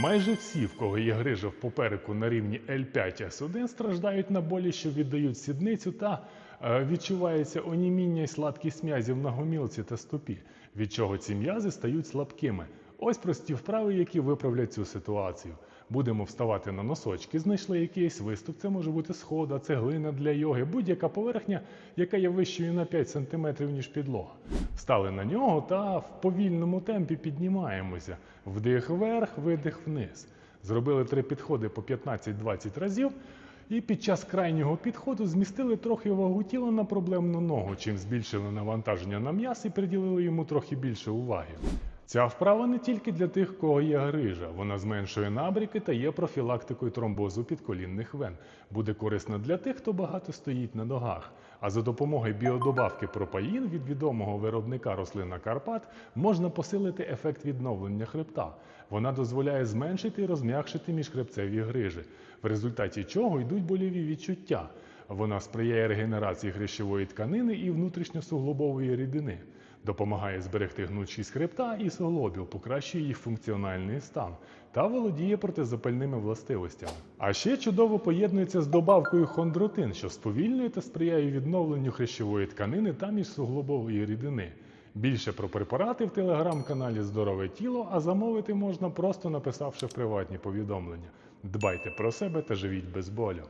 Майже всі, в кого є грижа в попереку на рівні L5S1, страждають на болі, що віддають сідницю та е, відчувається оніміння й слабкість м'язів на гомілці та стопі, від чого ці м'язи стають слабкими. Ось прості вправи, які виправлять цю ситуацію. Будемо вставати на носочки, знайшли якийсь виступ. Це може бути схода, цеглина для йоги, будь-яка поверхня, яка є вищою на 5 см, ніж підлога. Встали на нього та в повільному темпі піднімаємося. Вдих вверх, видих вниз. Зробили три підходи по 15-20 разів. І під час крайнього підходу змістили трохи вагу тіла на проблемну ногу, чим збільшили навантаження на м'яс і приділили йому трохи більше уваги. Ця вправа не тільки для тих, в кого є грижа. Вона зменшує набріки та є профілактикою тромбозу підколінних вен. Буде корисна для тих, хто багато стоїть на ногах. А за допомогою біодобавки пропаїн від відомого виробника рослина Карпат можна посилити ефект відновлення хребта. Вона дозволяє зменшити і розм'якшити міжхребцеві грижі, в результаті чого йдуть боліві відчуття. Вона сприяє регенерації хрящової тканини і внутрішньосуглобової рідини допомагає зберегти гнучкість хребта і суглобів, покращує їх функціональний стан та володіє протизапальними властивостями. А ще чудово поєднується з добавкою хондротин, що сповільнює та сприяє відновленню хрящової тканини та міжсуглобової рідини. Більше про препарати в телеграм-каналі Здорове тіло, а замовити можна просто написавши приватні повідомлення. Дбайте про себе та живіть без болю.